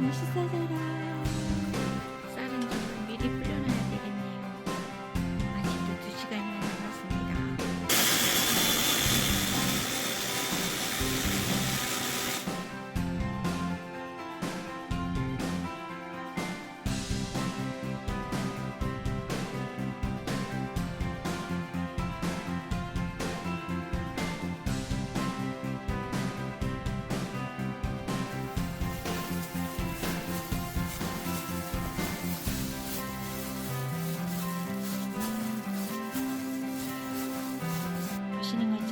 맛있어져라. 보시는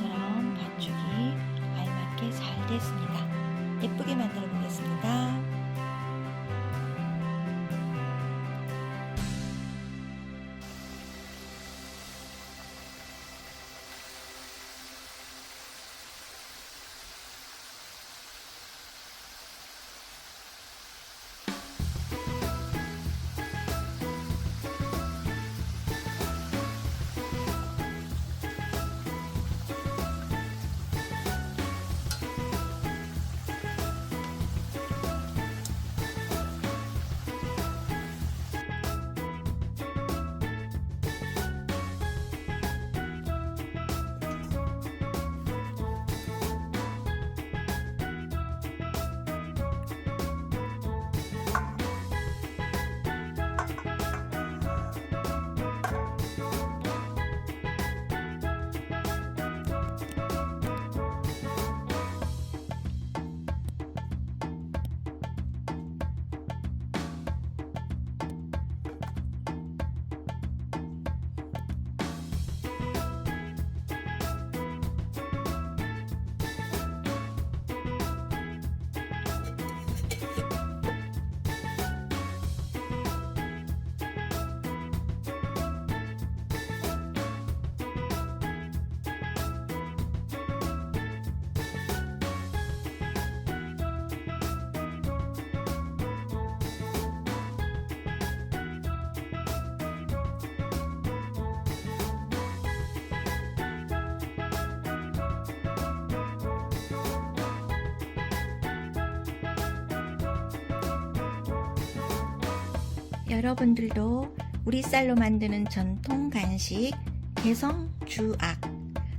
여러분들도 우리 쌀로 만드는 전통 간식 개성 주악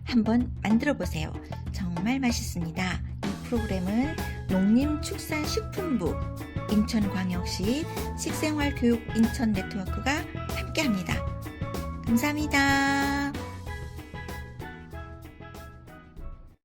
한번 만들어 보세요. 정말 맛있습니다. 이 프로그램은 농림축산식품부 인천광역시 식생활교육 인천 네트워크가 함께합니다. 감사합니다.